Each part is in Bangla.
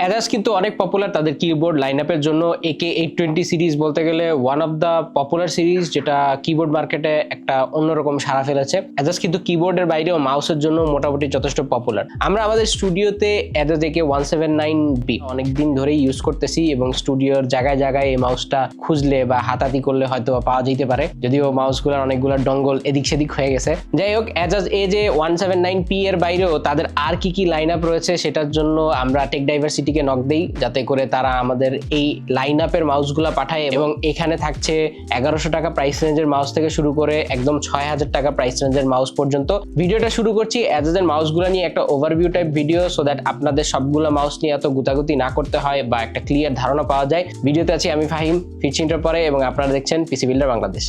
অ্যাজাস কিন্তু অনেক পপুলার তাদের কিবোর্ড লাইন আপের জন্য একে এইট টোয়েন্টি সিরিজ বলতে গেলে one of the popular series যেটা কিবোর্ড মার্কেটে একটা অন্যরকম সাড়া ফেলেছে। অ্যাজাস কিন্তু কিবোর্ডের বাইরেও মাউসের জন্য মোটামুটি যথেষ্ট পপুলার আমরা আমাদের স্টুডিওতে অ্যাজাস একে ওয়ান সেভেন নাইন বি অনেকদিন ধরেই ইউজ করতেছি এবং স্টুডিওর জায়গায় জায়গায় এই মাউসটা খুঁজলে বা হাতাতি করলে হয়তো পাওয়া যেতে পারে। যদিও মাউসগুলোর অনেকগুলো ডঙ্গল এদিক সেদিক হয়ে গেছে। যাই হোক অ্যাজাজ এ যে ওয়ান সেভেন নাইন পি এর বাইরেও তাদের আর কি কি লাইন আপ রয়েছে সেটার জন্য আমরা টেক ডাইভার্সিটিকে নক দেই, যাতে করে তারা আমাদের এই লাইন আপের মাউসগুলো পাঠায় এবং এখানে থাকছে এগারোশো টাকা প্রাইস রেঞ্জের মাউস থেকে শুরু করে একদম ছয় হাজার টাকা প্রাইস রেঞ্জের মাউস পর্যন্ত। ভিডিওটা শুরু করছি অ্যাজাজের মাউসগুলো নিয়ে একটা overview type video so that আপনাদের সবগুলো মাউস নিয়ে এত গুতাগুতি না করতে হয় বা একটা ক্লিয়ার ধারণা পাওয়া যায়। ভিডিওতে আছি আমি ফাহিম ফিটচিন্টার পরে এবং আপনারা দেখছেন পিসি বিল্ডার বাংলাদেশ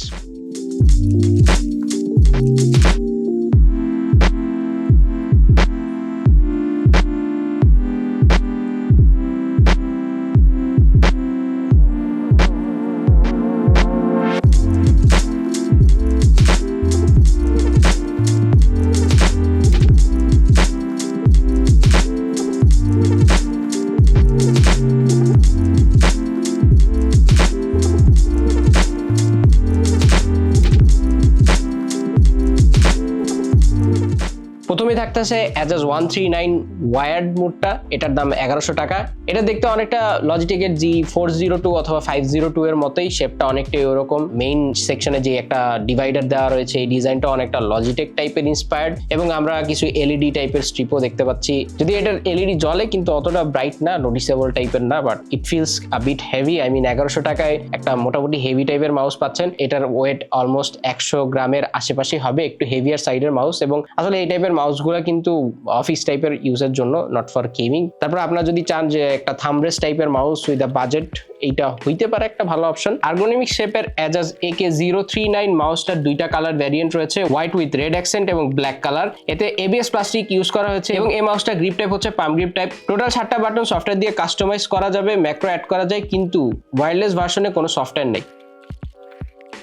থাকতেছে Ajazz one three nine wired মোডটা এটার দাম এগারোশো টাকা। এটা দেখতে অনেকটা লজিটেকের জি ফোর জিরো টু অথবা ফাইভ জিরো টু এর মতোই শেপটা অনেকটাই ওরকম। মেইন সেকশনে যে একটা ডিভাইডার দেওয়া রয়েছে, এই ডিজাইনটা অনেকটা লজিটেক টাইপের ইন্সপায়ার্ড এবং আমরা কিছু এলইডি টাইপের স্ট্রিপও দেখতে পাচ্ছি। যদি এটার এলইডি জলে কিন্তু অতটা ব্রাইট না নোটিসেবল টাইপের না but it feels a bit heavy I mean এগারোশো টাকায় একটা মোটামুটি হেভি টাইপের মাউস পাচ্ছেন। এটার ওয়েট অলমোস্ট একশো গ্রামের আশেপাশে হবে, একটু হেভিয়ার সাইডের মাউস এবং আসলে এই টাইপের মাউসগুলো কিন্তু অফিস টাইপের ইউজের জন্য নট ফর গেমিং তারপর আপনারা যদি চান যে একটা থামরেস টাইপের মাউস উইথ আ বাজেট এইটা হইতে পারে একটা ভালো অপশন আর্গোনমিক শেপের Ajazz A K zero three nine মাউসটার দুইটা কালার ভ্যারিয়েন্ট রয়েছে হোয়াইট উইথ রেড অ্যাক্সেন্ট এবং ব্ল্যাক কালার এতে এবিএস প্লাস্টিক ইউজ করা হয়েছে এবং এই মাউসটা গ্রিপ টাইপ হচ্ছে পাম গ্রিপ টাইপ টোটাল সাতটা বাটন সফটওয়্যার দিয়ে কাস্টমাইজ করা যাবে ম্যাক্রো অ্যাড করা যায়, কিন্তু ওয়্যারলেস ভার্সনে কোনো সফটওয়্যার নেই।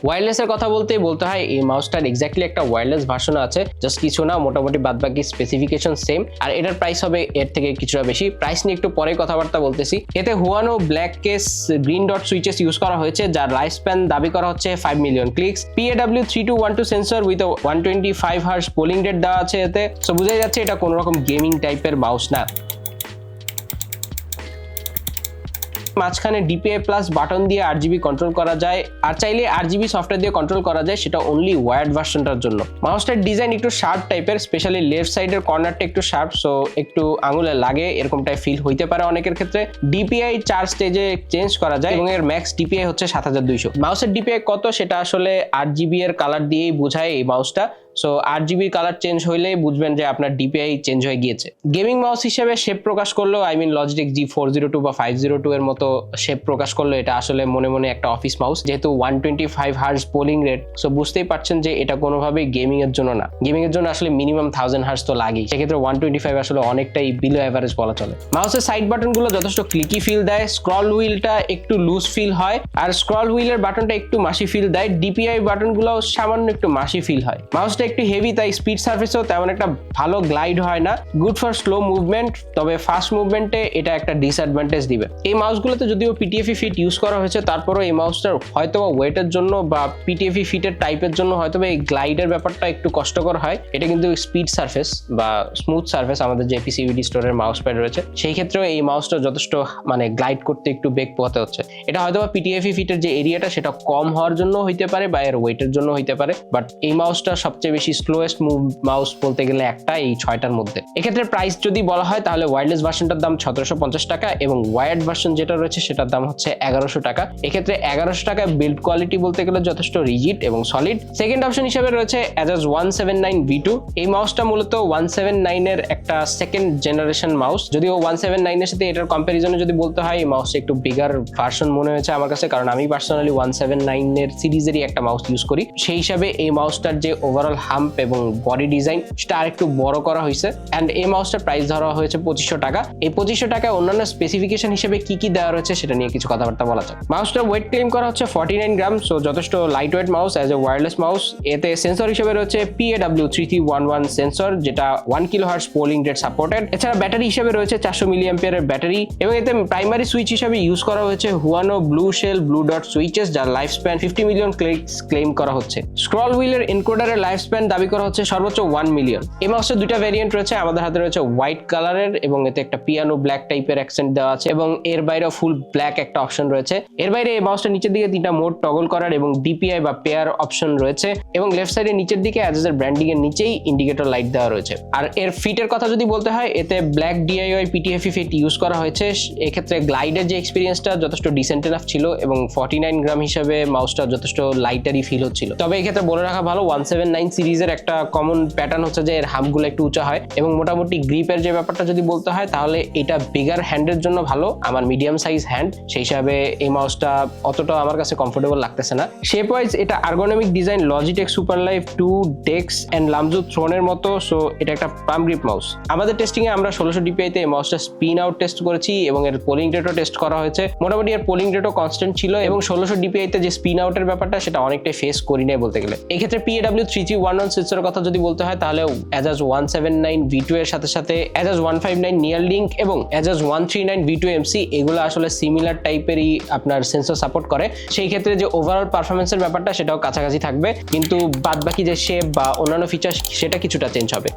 ওয়্যারলেসের কথা বলতেই বলতে হয়, এই মাউসটার এক্স্যাক্টলি একটা ওয়্যারলেস ভার্সন আছে জাস্ট কিছু না, মোটামুটি বাদ বাকি স্পেসিফিকেশন সেম আর এটার প্রাইস হবে এর থেকে কিছুটা বেশি। প্রাইস নিয়ে একটু পরে কথাবার্তা বলতেছি। এতে Huano black case green dot switches use করা হয়েছে, যার লাইফ স্প্যান দাবি করা হচ্ছে five million clicks PAW three two one two sensor with one twenty five hertz polling rate দেওয়া আছে এতে। সো বোঝাই যাচ্ছে এটা কোনো রকম গেমিং টাইপের মাউস না। মাঝখানে ডিপিআই প্লাস বাটন দিয়ে আর জিবি কন্ট্রোল করা যায়। আর চাইলে আর জিবি সফটওয়্যার দিয়ে কন্ট্রোল করা যায়, সেটা অনলি ওয়ার্ড ভার্সনটার জন্য। মাউসটার ডিজাইন একটু শার্প টাইপের স্পেশালি লেফট সাইডের কর্নারটা একটু শার্প সো একটু আঙুলে লাগে এরকমটাই ফিল হইতে পারে অনেকের ক্ষেত্রে। ডিপিআই চার স্টেজে চেঞ্জ করা যায় এবং এর ম্যাক্স ডিপিআই হচ্ছে সাত হাজার দুইশো। মাউসের ডিপিআই কত, সেটা আসলে আট জিবি এর কালার দিয়েই বোঝায় এই মাউসটা সো আট জিবির কালার চেঞ্জ হইলেই বুঝবেন যে আপনার ডিপিআই চেঞ্জ হয়ে গিয়েছে। গেমিং মাউস হিসেবে শেপ প্রকাশ করলেও I mean Logitech G four zero two বা ফাইভ জিরো টু এর মতো শেপ প্রকাশ করল এটা আসলে মনে মনে একটা অফিস মাউস যেহেতু one twenty five hertz polling rate so বুঝতেই পারছেন যে এটা কোনোভাবেই গেমিং এর জন্য না। গেমিং এর জন্য আসলে মিনিমাম থাউজেন্ড হার্স তো লাগেই। সেক্ষেত্রে ওয়ান টোয়েন্টি ফাইভ আসলে অনেকটাই বিলো অ্যাভারেজ বলা চলে। মাউসের সাইড বাটনগুলো যথেষ্ট ক্লিকি ফিল দেয় স্ক্রল হুইলটা একটু লুজ ফিল হয়, আর স্ক্রল হুইলের বাটনটা একটু মাসি ফিল দেয়। ডিপিআই বাটনগুলো সামান্য একটু মাসি ফিল হয়। মাউসটা একটু হেভি তাই স্পিড সার্ভিসও তেমন একটা ভালো গ্লাইড হয় না। গুড ফর স্লো মুভমেন্ট তবে ফাস্ট মুভমেন্টে এটা একটা ডিসঅ্যাডভান্টেজ দিবে। এই মাউসগুলোতে যদিও পিটিএফি ফিট ইউজ করা হয়েছে, তারপরও এই মাউসটার হয়তো বা ওয়েটের জন্য বা পিটিএফি ফিটের টাইপের জন্য হয়তো বা এই গ্লাইডের ব্যাপারটা একটু কষ্টকর হয়। এটা কিন্তু স্পিড সার্ফেস বা স্মুথ সার্ফেস আমাদের যে পিসিবিডি স্টোরের মাউস প্যাড রয়েছে, সেই ক্ষেত্রেও এই মাউসটা যথেষ্ট মানে গ্লাইড করতে একটু বেগ পোহাতে হচ্ছে। এটা হয়তো বা পিটিএফি ফিটের যে এরিয়াটা সেটা কম হওয়ার জন্য হইতে পারে বা এর ওয়েটের জন্য হইতে পারে বাট এই মাউসটা সবচেয়ে বেশি স্লোয়েস্ট মুভ মাউস বলতে গেলে একটা এই ছয়টার মধ্যে। এক্ষেত্রে প্রাইস যদি বলা হয়, তাহলে ওয়্যারলেস ভার্সনটার দাম সতেরোশো পঞ্চাশ টাকা এবং ওয়ার্ড ভার্সন যেটা রয়েছে, সেটার দাম হচ্ছে এগারোশো টাকা। এক্ষেত্রে এগারোশো টাকায় বিল্ড কোয়ালিটি বলতে গেলে যথেষ্ট রিজিড এবং সলিড সেকেন্ড অপশন হিসেবে রয়েছে Ajazz one seven nine V two এই মাউসটা মূলত ওয়ান সেভেন নাইনের একটা সেকেন্ড জেনারেশন মাউস যদিও ওয়ান সেভেন নাইনের সাথে এটার কম্পারিজনে যদি বলতে হয়, এই মাউসটা একটু বিগার ভার্সন মনে হয়েছে আমার কাছে, কারণ আমি পার্সোনালি ওয়ান সেভেন নাইনের সিরিজেরই একটা মাউস ইউজ করি। সেই হিসাবে এই মাউসটার যে ওভারঅল হাম্প এবং বডি ডিজাইন সেটা আরেকটু বড় করা হয়েছে। অ্যান্ড এই মাউসটার প্রাইস ধরা হয়েছে পঁচিশশো টাকা। এই পঁচিশশো টাকায় অন্যান্য স্পেসিফিকেশন হিসেবে কি কি দেওয়া রয়েছে সেটা নিয়ে কিছু কথাবার্তা বলা যাক। মাউসটার ওয়েট ক্লেম করা হচ্ছে ফর্টি নাইন গ্রাম সো যথেষ্ট light weight mouse as a wireless mouse এতে সেন্সর হিসেবে রয়েছে PAW three three one one sensor যেটা one kilo hertz polling rate supported এছাড়া ব্যাটারি হিসেবে রয়েছে চারশো মিলিয়াম্পিয়ারের ব্যাটারি এবং এতে প্রাইমারি সুইচ হিসেবে ইউজ করা হয়েছে Huano blue shell blue dot switches যার lifespan fifty million clicks claim করা হচ্ছে। স্ক্রল হুইলের এনকোডারের লাইফ দাবি করা হচ্ছে সর্বোচ্চ ওয়ান মিলিয়ন এই মাউসের দুইটা ভেরিয়েন্ট রয়েছে, আমাদের হাতে রয়েছে হোয়াইট কালারের এবং এতে একটা পিয়ানো ব্ল্যাক টাইপের অ্যাকসেন্ট দেওয়া আছে এবং এর বাইরেও ফুল ব্ল্যাক একটা অপশন রয়েছে। এর বাইরে এই মাউসটা নিচের দিকে তিনটা মোড টগল করার এবং ডিপিআই বা পেয়ার অপশন রয়েছে এবং লেফট সাইডে নিচের দিকে অ্যাজের ব্র্যান্ডিং এর নিচেই ইন্ডিকেটর লাইট দেওয়া রয়েছে। আর এর ফিটের কথা যদি বলতে হয়, এতে black DIY PTFE feet use করা হয়েছে। এক্ষেত্রে গ্লাইডের যে এক্সপিরিয়েন্সটা যথেষ্ট ডিসেন্ট এনাফ ছিল এবং ফর্টি নাইন গ্রাম হিসাবে মাউসটা যথেষ্ট লাইটারই ফিল হচ্ছিল। তবে এক্ষেত্রে বলে রাখা ভালো ওয়ান সেভেন নাইন সিরিজের একটা কমন প্যাটার্ন হচ্ছে যে এর হামগুলো একটু উঁচা হয় এবং মোটামুটি গ্রিপের যে ব্যাপারটা যদি বলতে হয়, তাহলে এটা বিগার হ্যান্ডের জন্য ভালো। আমার মিডিয়াম সাইজ হ্যান্ড সেই হিসাবে এই মাউসটা অতটা আমার কাছে কমফোর্টেবল লাগতেছে না। শেপ ওয়াইজ এটা ergonomic design Logitech super life two Dex and Lamzu থ্রোনের মতো সো এটা একটা পাম গ্রিপ মাউস আমাদের টেস্টিং এ আমরা ষোলোশো ডিপিআইতে এই মাউসটা স্পিন আউট টেস্ট করেছি এবং এর পোলিং রেটও টেস্ট করা হয়েছে। মোটামুটি এর পোলিং রেটও কনস্ট্যান্ট ছিল এবং ষোলোশো ডিপিআইতে যে স্পিন আউটের ব্যাপারটা, সেটা অনেকটাই ফেস করি নাই বলতে গেলে। এক্ষেত্রে PAW three three one one সিক্সের কথা যদি বলতে হয়, তাহলে Ajazz one seven nine V two এর সাথে সাথে Ajazz one five nine near link এবং Ajazz one three nine V two MC এগুলো আসলে সিমিলার টাইপেরই আপনার সেন্সর সাপোর্ট করে। সেই ক্ষেত্রে যে ওভারঅল পারফরমেন্সের ব্যাপারটা সেটাও কাছাকাছি থাকবে। কিন্তু বাদ বাকি যে শেপ বা অন্যান্য ফিচার সেটা কিছুটা চেঞ্জ হবে।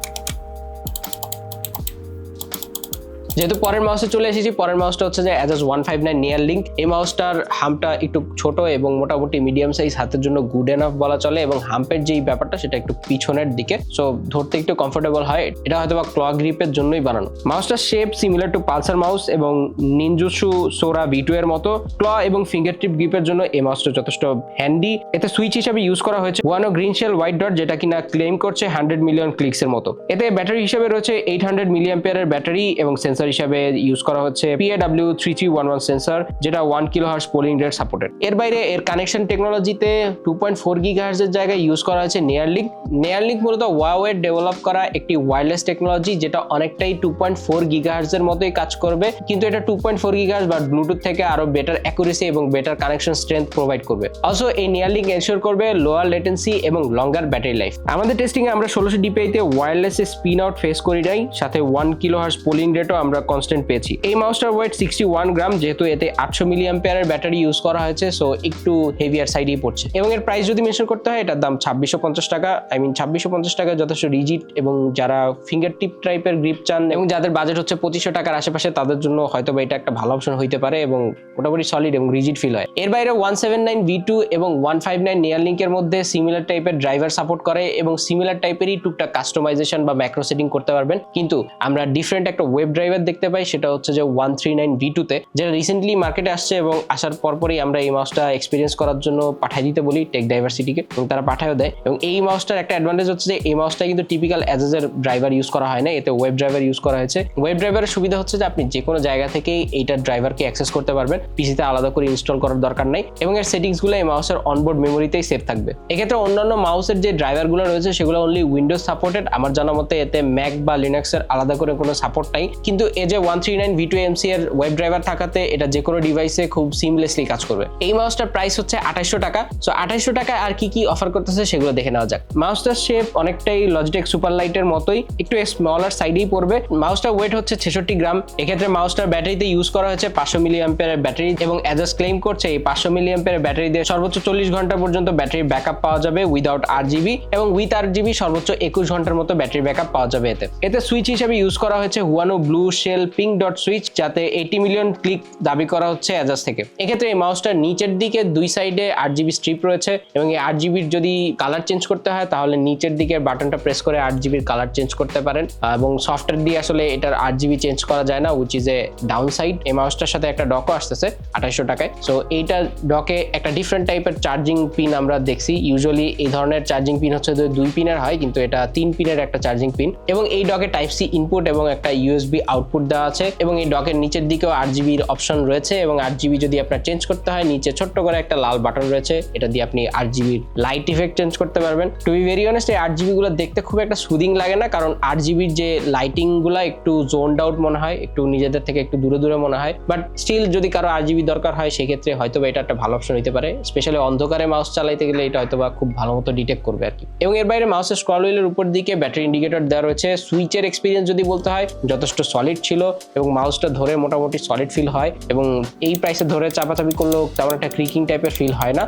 যেহেতু পরের মাউসে চলে এসেছি, পরের মাউসটা হচ্ছে যে Ajazz one five nine near link এই মাউসটার হামটা একটু ছোট এবং মোটামুটি মিডিয়াম সাইজ হাতের জন্য গুড এনাফ বলা চলে এবং হাম্পের যেই ব্যাপারটা সেটা একটু পিছনের দিকে। সো ধরতে একটু কমফোর্টেবল হয়। এটা হয়তো বা ক্ল গ্রিপের জন্যই বানানো। মাউসটার shape similar to Pulsar mouse এবং নিনজুসু সোরা ভি টু এর মতো। ক্ল এবং ফিঙ্গার টিপ গ্রিপের জন্য এই মাউসটা যথেষ্ট হ্যান্ডি এতে সুইচ হিসেবে ইউজ করা হয়েছে Huano green shell white dot যেটা কিনা ক্লেম করছে হান্ড্রেড মিলিয়ন ক্লিক্স এর মতো। এতে ব্যাটারি হিসেবে রয়েছে এইট হান্ড্রেড মিলিয়াম্পিয়ারের ব্যাটারি এবং সেন্সর হিসেবে ইউজ করা হচ্ছে PAW three three one one sensor যেটা one kilo hertz polling rate supported এর বাইরে এর কানেকশন টেকনোলজিতে টু পয়েন্ট ফোর গিগাহার্সের জায়গায় ইউজ করা হয়েছে নেয়ারলিঙ্ক নেয়ারলিঙ্ক মূলত ওয়াওয়ের ডেভেলপ করা একটি ওয়্যারলেস টেকনোলজি যেটা অনেকটাই টু পয়েন্ট ফোর গিগাহার্সের মতোই কাজ করবে, কিন্তু এটা টু পয়েন্ট ফোর গিগাহার্স বা ব্লুটুথ থেকে আরও বেটার অ্যাকুরেসি এবং বেটার কানেকশন স্ট্রেংথ প্রোভাইড করবে। অলসো এই নিয়ারলিঙ্ক এনশিওর করবে লোয়ার লেটেন্সি এবং লঙ্গার ব্যাটারি লাইফ আমাদের টেস্টিং এ আমরা ষোলোশো ডিপিআইতে ওয়্যারলেস স্পিন আউট ফেস করি নাই, সাথে ওয়ান কিলো হার্স পোলিং রেটও আমরা কনস্ট্যান্ট পেয়েছি। এই মাউসটার ওয়েট সিক্সটি ওয়ান গ্রাম যেহেতু এতে আটশো মিলিয়াম্পিয়ারের ব্যাটারি ইউজ করা হয়েছে সো একটু হেভিয়ার সাইডেই পড়ছে। এবং এর প্রাইস যদি মেনশন করতে হয়, এটার দাম ছাব্বিশশো পঞ্চাশ টাকা আই মিন ছাব্বিশশো পঞ্চাশ টাকা যথেষ্ট রিজিট এবং যারা ফিঙ্গার টিপ টাইপের গ্রিপ চান এবং যাদের বাজেট হচ্ছে পঁচিশশো টাকার আশেপাশে, তাদের জন্য হয়তো বা এটা একটা ভালো অপশন হইতে পারে এবং মোটামুটি সলিড এবং রিজিট ফিল হয়। এর বাইরে one seven nine V two এবং ওয়ান ফাইভ নাইন নিয়ার লিঙ্কের মধ্যে সিমিলার টাইপের ড্রাইভার সাপোর্ট করে এবং সিমিলার টাইপেরই টুকটাক কাস্টমাইজেশন বা ম্যাক্রো সেটিং করতে পারবেন। কিন্তু আমরা ডিফারেন্ট একটা ওয়েব ড্রাইভার দেখতে পাই সেটা হচ্ছে যে ওয়ান থ্রি নাইন ভি টুতে যেটা রিসেন্টলি মার্কেটে আসছে এবং আসার পরপরই আমরা এই মাউসটা এক্সপিরিয়েন্স করার জন্য পাঠিয়ে দিতে বলি টেক ডাইভার্সিটিকে এবং তারা পাঠায়ও দেয়। এবং এই মাউসটার একটা অ্যাডভান্টেজ হচ্ছে যে এই মাউসটা কিন্তু টিপিক্যাল অ্যাজেজের ড্রাইভার ইউজ করা হয় না, এতে ওয়েব ড্রাইভার ইউজ করা হয়েছে। ওয়েব ড্রাইভারের সুবিধা হচ্ছে যে আপনি যে কোনো জায়গা থেকেই এইটার ড্রাইভারকে অ্যাক্সেস করতে পারবেন পিসিতে আলাদা করে ইনস্টল করার দরকার নাই এবং এর সেটিংসগুলো এই মাউসের অনবোর্ড মেমোরিতেই সেভ থাকবে। এক্ষেত্রে অন্যান্য মাউসের যে ড্রাইভারগুলো রয়েছে সেগুলো অনলি উইন্ডোজ সাপোর্টেড আমার জানা মতে এতে ম্যাক বা লিনাক্সের আলাদা করে কোনো সাপোর্ট নাই। কিন্তু এ যে one three nine V two MC এর ওয়েব ড্রাইভার থাকাতে এটা যে কোনো ডিভাইসে খুব সিমলেসলি কাজ করবে। এই মাউসটার প্রাইস হচ্ছে আঠাইশশো টাকা। সো আঠাইশশো টাকায় আর কি কি অফার করতেছে সেগুলো দেখে নেওয়া যাক। মাউসটার শেপ অনেকটাই লজিটেক সুপার লাইটের মতোই, একটু স্মলার সাইডেই পড়বে। মাউসটার ওয়েট হচ্ছে ছেষট্টি গ্রাম। এক্ষেত্রে মাউসটার ব্যাটারিতে ইউজ করা হয়েছে পাঁচশো মিলি অ্যাম্পিয়ারের ব্যাটারি এবং অ্যাজাস ক্লেম করছে এই পাঁচশো মিলি অ্যাম্পিয়ারের ব্যাটারি দিয়ে সর্বোচ্চ চল্লিশ ঘণ্টা পর্যন্ত ব্যাটারি ব্যাকআপ পাওয়া যাবে উইদাউট আট জিবি এবং উইথ আট জিবি সর্বোচ্চ একুশ ঘণ্টার মতো ব্যাটারি ব্যাকআপ পাওয়া যাবে এতে। এতে সুইচ হিসেবে ইউজ করা হয়েছে Huano blue shell pink dot switch যাতে এইটি মিলিয়ন ক্লিক দাবি করা হচ্ছে অ্যাজাস থেকে। এক্ষেত্রে এই মাউসটার নিচের দিকে দুই সাইডে আট জিবি স্ট্রিপ রয়েছে এবং এই আট জিবির যদি কালার চেঞ্জ করতে হয়, তাহলে নিচের দিকের বাটনটা প্রেস করে আট জিবির কালার চেঞ্জ করতে পারেন। এবং সফটওয়্যার দিয়ে আসলে এটার আট জিবি চেঞ্জ করা যায় না which is a downside এই মাউসটার সাথে একটা ডকও আসতেছে আঠাইশো টাকায়। সো এইটা ডকে একটা ডিফারেন্ট টাইপের চার্জিং পিন আমরা দেখছি। ইউজুয়ালি এই ধরনের চার্জিং পিন হচ্ছে দুই পিনের হয়, কিন্তু এটা তিন পিনের একটা চার্জিং পিন এবং এই ডকে টাইপ সি ইনপুট এবং একটা ইউএসবি আউটপুট আউটপুট দেওয়া আছে এবং এই ডকের নিচের দিকেও আট জিবির অপশন রয়েছে এবং আট জিবি যদি আপনার চেঞ্জ করতে হয়, নিচে ছোট্ট করে একটা লাল বাটন রয়েছে, এটা দিয়ে আপনি আট জিবির লাইট ইফেক্ট চেঞ্জ করতে পারবেন। টু বি ভেরি অনেস্ট এই আট জিবি গুলো দেখতে খুব একটা সুদিং লাগে না, কারণ আট জিবির যে লাইটিংগুলো একটু জোনড আউট মনে হয়, একটু নিজেদের থেকে একটু দূরে দূরে মনে হয় বাট স্টিল যদি কারও আট জিবি দরকার হয়, সেক্ষেত্রে হয়তো এটা একটা ভালো অপশন হতে পারে স্পেশালি অন্ধকারে মাউস চালাইতে গেলে এটা হয়তো বা খুব ভালো মতো ডিটেক্ট করবে আর কি। এবং এর বাইরে মাউসের স্ক্রল হুইলের উপর দিকে ব্যাটারি ইন্ডিকেটর দেওয়া রয়েছে। সুইচের এক্সপিরিয়েন্স যদি বলতে হয়, যথেষ্ট সলিড ছিল এবং মাউসটা ধরে মোটামুটি সলিড ফিল হয় এবং এই প্রাইসে ধরে চাপাচাপি করলেও তেমন একটা ক্রিকিং টাইপের ফিল হয় না।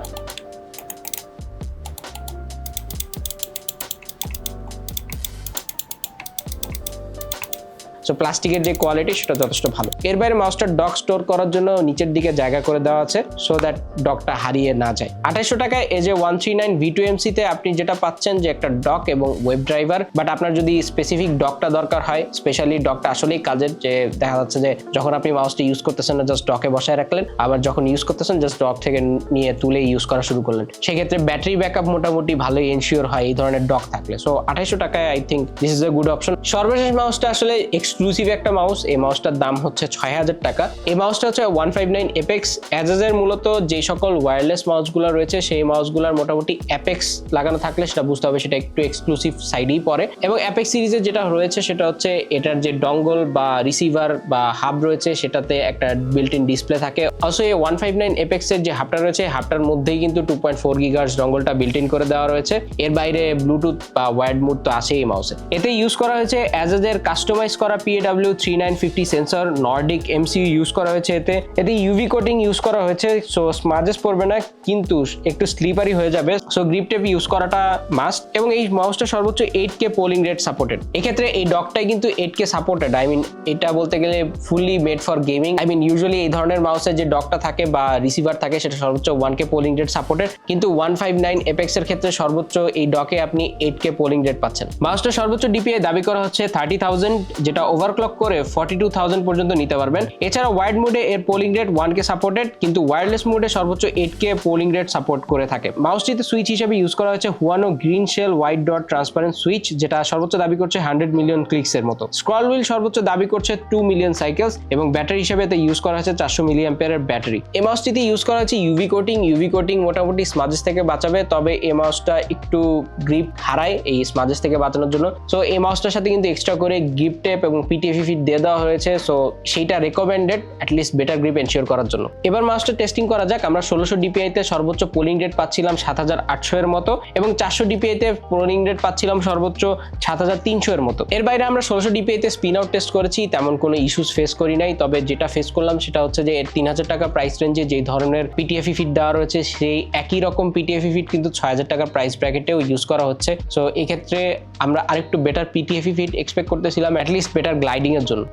সো প্লাস্টিকের যে কোয়ালিটি সেটা যথেষ্ট ভালো। এর বাইরে মাউসটা ডক স্টোর করার জন্য নিচের দিকে জায়গা করে দেওয়া আছে সো দ্যাট ডকটা হারিয়ে না যায়। আঠাইশো টাকায় এই যে one three nine V two এমসিতে আপনি যেটা পাচ্ছেন যে একটা ডক এবং ওয়েব ড্রাইভার বাট আপনার যদি স্পেসিফিক ডকটা দরকার হয় স্পেশালি ডকটা আসলেই কাজের যে দেখা যাচ্ছে যে যখন আপনি মাউসটি ইউজ করতেছেন না জাস্ট ডকে বসায় রাখলেন, আবার যখন ইউজ করতেছেন জাস্ট ডক থেকে নিয়ে তুলে ইউজ করা শুরু করলেন। সেক্ষেত্রে ব্যাটারি ব্যাকআপ মোটামুটি ভালোই এনশিওর হয় এই ধরনের ডক থাকলে। সো আঠাইশো টাকায় I think this is a good option সর্বশেষ মাউসটা আসলে এক্সক্লুসিভ একটা মাউস এই মাউসটার দাম হচ্ছে ছয় হাজার টাকা। এই মাউসটা হচ্ছে ওয়ান ফাইভ নাইন এপেক্স অ্যাজেজের মূলত যে সকল ওয়্যারলেস মাউসগুলো রয়েছে, সেই মাউসগুলোর মোটামুটি অ্যাপেক্স লাগানো থাকলে সেটা বুঝতে হবে, সেটা একটু এক্সক্লুসিভ সাইডেই পড়ে। এবং অ্যাপেক্স সিরিজের যেটা রয়েছে, সেটা হচ্ছে এটার যে ডঙ্গল বা রিসিভার বা হাব রয়েছে, সেটাতে একটা বিল্ট ইন ডিসপ্লে থাকে। অলসো এই ওয়ান ফাইভ নাইন এপেক্সের যে হাবটা রয়েছে হাবটার মধ্যেই কিন্তু টু পয়েন্ট ফোর গিগার্স ডঙ্গলটা বিল্ট ইন করে দেওয়া রয়েছে। এর বাইরে ব্লুটুথ বা ওয়ার্ড মুড তো আছেই মাউসে এতে ইউজ করা হয়েছে অ্যাজেজের কাস্টমাইজ করা PAW three nine fifty sensor Nordic MCU use করা হয়েছে এতে। এতে ইউভি কোটিং ইউজ করা হয়েছে সো স্মাজেস পড়বে না, কিন্তু একটু স্লিপারি হয়ে যাবে। সো গ্রিপ টেপ ইউজ করাটা মাস্ট এবং এই মাউসটা সর্বোচ্চ এইট পোলিং রেট সাপোর্টেড এক্ষেত্রে এই ডকটাই কিন্তু eight K supported I mean এটা বলতে গেলে fully made for gaming I mean usually এই ধরনের মাউসের যে ডকটা থাকে বা রিসিভার থাকে, সেটা সর্বোচ্চ one K polling rate supported কিন্তু ওয়ান ফাইভ নাইন এপেক্স এর ক্ষেত্রে সর্বোচ্চ এই ডকে আপনি এইট কে পোলিং রেট পাচ্ছেন। মাউসটা সর্বোচ্চ ডিপিআই দাবি করা হচ্ছে থার্টি থাউজেন্ড যেটা ওভারক্লক করে ফর্টি টু থাউজেন্ড পর্যন্ত নিতে পারবেন। এছাড়া ওয়াইড মোডে এর polling rate one K supported কিন্তু ওয়্যারলেস মোডে সর্বোচ্চ eight K polling rate support করে থাকে। মাউসটিতে সুইচ হিসেবে ইউজ করা হয়েছে Huano green shell white dot transparent switch যেটা সর্বোচ্চ দাবি করছে হান্ড্রেড মিলিয়ন ক্লিক্স এর মতো। স্ক্রল হুইল সর্বোচ্চ দাবি করছে টু মিলিয়ন সাইকেলস এবং ব্যাটারি হিসেবে এতে ইউজ করা হয়েছে চারশো মিলিয়ন পেয়ারের ব্যাটারি এই মাউসটিতে ইউজ করা হয়েছে ইউভি কোটিং ইউভি কোটিং মোটামুটি স্মাজেস থেকে বাঁচাবে, তবে এ মাউসটা একটু গ্রিপ হারায় এই স্মাজেস থেকে বাঁচানোর জন্য। সো এই মাউসটার সাথে কিন্তু এক্সট্রা করে গ্রিপ টেপ এবং পিটিএফি ফিট দিয়ে দেওয়া হয়েছে সো সেইটা recommended at least better grip ensure করার জন্য। এবার মাউসটা টেস্টিং করা যাক, আমরা ষোলোশো ডিপিআইতে সর্বোচ্চ পোলিং রেট পাচ্ছিলাম সাত হাজার আটশো এর মতো, এবং চারশো ডিপিআইতে পোলিং রেট পাচ্ছিলাম সর্বোচ্চ সাত হাজার তিনশো এর মতো। এর বাইরে আমরা ষোলোশো ডিপিআইতে স্পিন আউট টেস্ট করেছি, তেমন কোনো ইস্যুস ফেস করি নাই, তবে যেটা ফেস করলাম সেটা হচ্ছে যে এর তিন হাজার টাকা প্রাইস রেঞ্জে যেই ধরনের পিটিএফি ফিট দেওয়া রয়েছে, সেই একই রকম পিটিএফি ফিট কিন্তু ছয় হাজার টাকার প্রাইস ব্র্যাকেটেও ইউজ করা হচ্ছে। সো এক্ষেত্রে আমরা আরেকটু বেটার পিটিএফি ফিট এক্সপেক্ট করতেছিলাম অ্যাটলিস্ট বেটার গ্লাইডিং এর জন্য।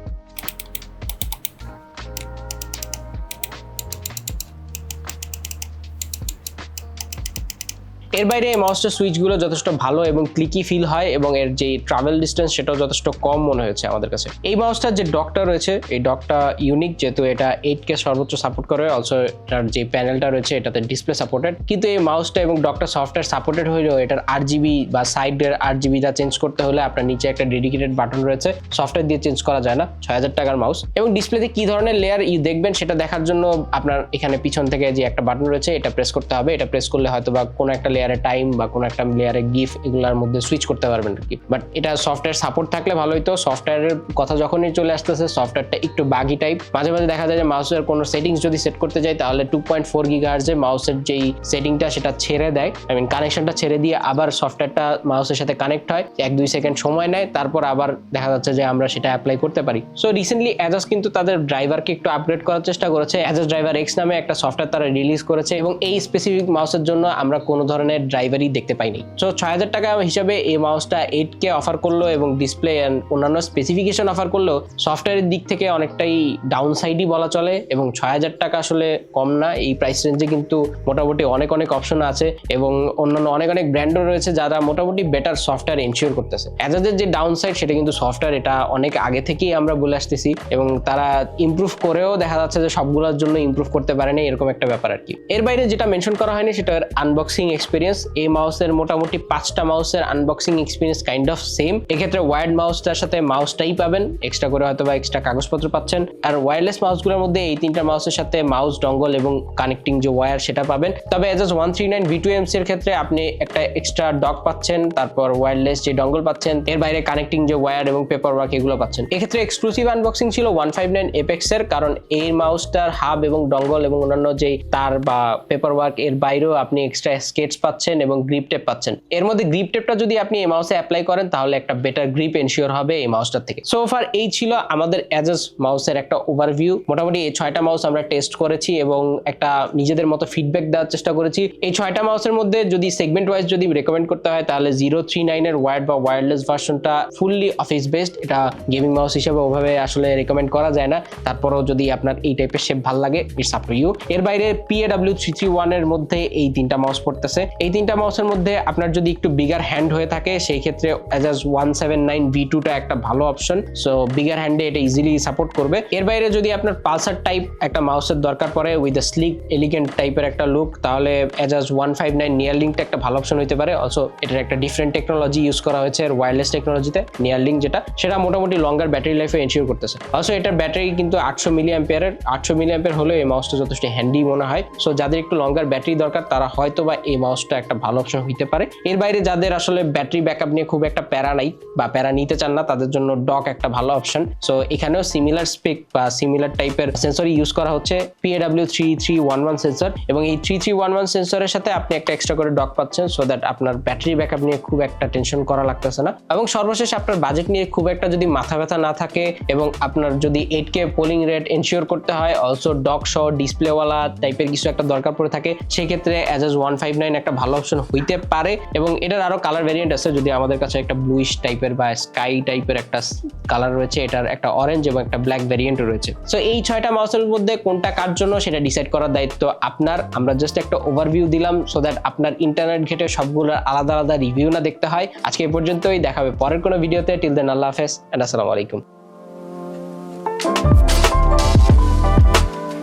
এর বাইরে এই মাউসটার সুইচগুলো যথেষ্ট ভালো এবং ক্লিকি ফিল হয় এবং এর যে ট্রাভেল ডিস্টেন্স সেটাও যথেষ্ট কম মনে হয়েছে আমাদের কাছে। এই মাউসটার যে ডকটা রয়েছে, এই ডকটা ইউনিক যেহেতু এটা এইট কে সর্বোচ্চ সাপোর্ট করে অলসো এটার যে প্যানেলটা রয়েছে এটাতে ডিসপ্লে সাপোর্টেড কিন্তু এই মাউসটা এবং ডকটা সফটওয়্যার সাপোর্টেড হলেও এটার আট জিবি বা সাইডের আট জিবিটা চেঞ্জ করতে হলে আপনার নিচে একটা ডেডিকেটেড বাটন রয়েছে সফটওয়্যার দিয়ে চেঞ্জ করা যায় না, ছয় হাজার টাকার মাউস এবং ডিসপ্লেতে কি ধরনের লেয়ার দেখবেন সেটা দেখার জন্য আপনার এখানে পিছন থেকে যে একটা বাটন রয়েছে, এটা প্রেস করতে হবে। এটা প্রেস করলে হয়তো বা কোনো একটা লেয়ারে টাইম বা কোনো একটা লেয়ারে গিফ এগুলোর মধ্যে সুইচ করতে পারবেন আর কি। বাট এটা সফটওয়্যার সাপোর্ট থাকলে ভালো হতো সফটওয়্যারের কথা যখনই চলে আসতেছে সফটওয়্যারটা একটু বাগি টাইপ মাঝে মাঝে দেখা যায় যে মাউসের কোনো সেটিংস যদি সেট করতে যাই, তাহলে টু পয়েন্ট ফোর গিগার্সে মাউসের যেই সেটিংটা সেটা ছেড়ে দেয়। আই মিন কানেকশনটা ছেড়ে দিয়ে আবার সফটওয়্যারটা মাউসের সাথে কানেক্ট হয়। এক, দুই সেকেন্ড সময় নেয়। তারপর আবার দেখা যাচ্ছে যে আমরা সেটা অ্যাপ্লাই করতে পারি। সো রিসেন্টলি অ্যাজাস কিন্তু তাদের ড্রাইভারকে একটু আপগ্রেড করার চেষ্টা করেছে। অ্যাজাস ড্রাইভার এক্স নামে একটা সফটওয়্যার তারা রিলিজ করেছে। এবং এই স্পেসিফিক মাউসের জন্য আমরা কোনো ধরনের ড্রাইভারই দেখতে পাইনি। সো ছয় হাজার টাকা হিসাবে এই মাউসটা এইট কে অফার করল এবং ডিসপ্লে অ্যান্ড অন্যান্য স্পেসিফিকেশন অফার করল সফটওয়্যারের দিক থেকে অনেকটাই ডাউন সাইডই বলা চলে এবং ছয় হাজার টাকা আসলে কম না। এই প্রাইস রেঞ্জে কিন্তু মোটামুটি অনেক অনেক অপশন আছে এবং অন্যান্য অনেক অনেক ব্র্যান্ডও রয়েছে যারা মোটামুটি বেটার সফটওয়্যার এনশিওর করতেছে। অ্যাজাদের যে ডাউন সাইড সেটা কিন্তু সফটওয়্যার এটা অনেক আগে থেকেই আমরা বলে আসতেছি এবং তারা ইমপ্রুভ করেও দেখা যাচ্ছে যে সবগুলোর জন্য ইমপ্রুভ করতে পারেনি, এরকম একটা ব্যাপার আর কি। এর বাইরে যেটা মেনশন করা হয়নি, সেটা আনবক্সিং এক্সপিরিয়েন্স এক্সপিরিয়েন্স এই মাউসের মোটামুটি পাঁচটা মাউসের unboxing experience kind of same এক্ষেত্রে ওয়ার্ড মাউসটার সাথে মাউসটাই পাবেন। এক্সট্রা করে হয়তো বা এক্সট্রা কাগজপত্র পাচ্ছেন। আর ওয়্যারলেস মাউসগুলোর মধ্যে এই তিনটা মাউসের সাথে মাউস ডঙ্গল এবং কানেক্টিং যে ওয়্যার সেটা পাবেন। তবে Ajazz one three nine V two এর ক্ষেত্রে আপনি একটা এক্সট্রা ডক পাচ্ছেন, তারপর ওয়্যারলেস যে ডঙ্গল পাচ্ছেন, এর বাইরে কানেক্টিং যে ওয়্যার এবং পেপার ওয়ার্ক এগুলো পাচ্ছেন। এক্ষেত্রে এক্সক্লুসিভ আনবক্সিং ছিল ওয়ান ফাইভ নাইন এপেক্স এর, কারণ এই মাউসটার হাব এবং ডঙ্গল এবং অন্যান্য যে তার বা পেপার ওয়ার্ক এর বাইরেও আপনি এক্সট্রা স্কেটস পাচ্ছেন। এবং গ্রিপ টেপ পাচ্ছেন। এর মধ্যে গ্রিপ টেপটা যদি আপনি এই মাউসে অ্যাপ্লাই করেন, তাহলে একটা বেটার গ্রিপ এনশিওর হবে এই মাউসটার থেকে। সো ফার এই ছিল আমাদের অ্যাজাস মাউসের একটা ওভারভিউ মোটামুটি এই ছয়টা মাউস আমরা টেস্ট করেছি এবং একটা নিজেদের মতো ফিডব্যাক দেওয়ার চেষ্টা করেছি। এই ছয়টা মাউসের মধ্যে যদি সেগমেন্ট ওয়াইজ যদি রেকমেন্ড করতে হয়, তাহলে জিরো থ্রি নাইনের ওয়ার্ড বা ওয়্যারলেস ভার্সনটা ফুললি অফিস বেসড এটা গেমিং মাউস হিসেবে ওভাবে আসলে রেকমেন্ড করা যায় না। তারপরেও যদি আপনার এই টাইপের শেপ ভালো লাগে ইটস আপ টু ইউ এর বাইরে পিএডাব্লিউ থ্রি থ্রি ওয়ানের মধ্যে এই তিনটা মাউস পড়তেছে। এই তিনটা মাউসের মধ্যে আপনার যদি একটু বিগার হ্যান্ড হয়ে থাকে, সেই ক্ষেত্রে অ্যাজ আজ ওয়ান সেভেন নাইন ভি টুটা একটা ভালো অপশন সো বিগার হ্যান্ডে এটা ইজিলি সাপোর্ট করবে। এর বাইরে যদি আপনার পালসার টাইপ একটা মাউসের দরকার পড়ে উইথ আ স্লিক এলিগেন্ট টাইপের একটা লুক তাহলে অ্যাজ আজ ওয়ান ফাইভ নাইন নিয়ার লিঙ্কটা একটা ভালো অপশন হতে পারে। অলসো এটার একটা ডিফারেন্ট টেকনোলজি ইউজ করা হয়েছে ওয়্যারলেস টেকনোলজিতে নিয়ার লিঙ্ক যেটা, সেটা মোটামুটি লঙ্গার ব্যাটারি লাইফে এনশিওর করতেছে। অলসো এটার ব্যাটারি কিন্তু আটশো মিলি অ্যাম্পিয়ারের আটশো মিলি অ্যাম্পিয়ার হলেও এই মাউসটা যথেষ্ট হ্যান্ডি মনে হয়। সো যাদের একটু লঙ্গার ব্যাটারি দরকার, তারা হয়তো বা এই মাউসটা একটা ভালো অপশন হইতে পারে। এর বাইরে যাদের আসলে ব্যাটারি ব্যাকআপ নিয়ে খুব একটা প্যারা নাই বা প্যারা নিতে চান না, তাদের জন্য ডক একটা ভালো অপশন সো এখানেও সিমিলার স্পেক বা সিমিলার টাইপের সেন্সর ইউজ করা হচ্ছে PAW three three one one sensor এবং এই থ্রি থ্রি ওয়ান ওয়ান সেন্সরের সাথে আপনি একটা এক্সট্রা করে ডক পাচ্ছেন সো দ্যাট আপনার ব্যাটারি ব্যাকআপ নিয়ে খুব একটা টেনশন করা লাগতেছে না। এবং সর্বশেষ আপনার বাজেট নিয়ে খুব একটা যদি মাথা ব্যথা না থাকে এবং আপনার যদি eight K polling rate ensure করতে হয় অলসো ডক সহ ডিসপ্লেওয়ালা টাইপের কিছু একটা দরকার পড়ে থাকে, সেক্ষেত্রে অ্যাজ ওয়ান ফাইভ নাইন একটা ভালো অপশন হইতে পারে এবং এটার আরও কালার ভ্যারিয়েন্ট আছে, যদি আমাদের কাছে একটা ব্লুইশ টাইপের বা স্কাই টাইপের একটা কালার রয়েছে, এটার একটা অরেঞ্জ এবং একটা ব্ল্যাক ভ্যারিয়েন্ট রয়েছে। সো এই ছয়টা মাউসের মধ্যে কোনটা কার জন্য সেটা ডিসাইড করার দায়িত্ব আপনার। আমরা জাস্ট একটা ওভারভিউ দিলাম সো দ্যাট আপনার ইন্টারনেট ঘেটে সবগুলোর আলাদা আলাদা রিভিউ না দেখতে হয়। আজকে এই পর্যন্তই, দেখাবে পরের কোনো ভিডিওতে টিল দেন আল্লাহ হাফেজ অ্যান্ড আসসালামু আলাইকুম।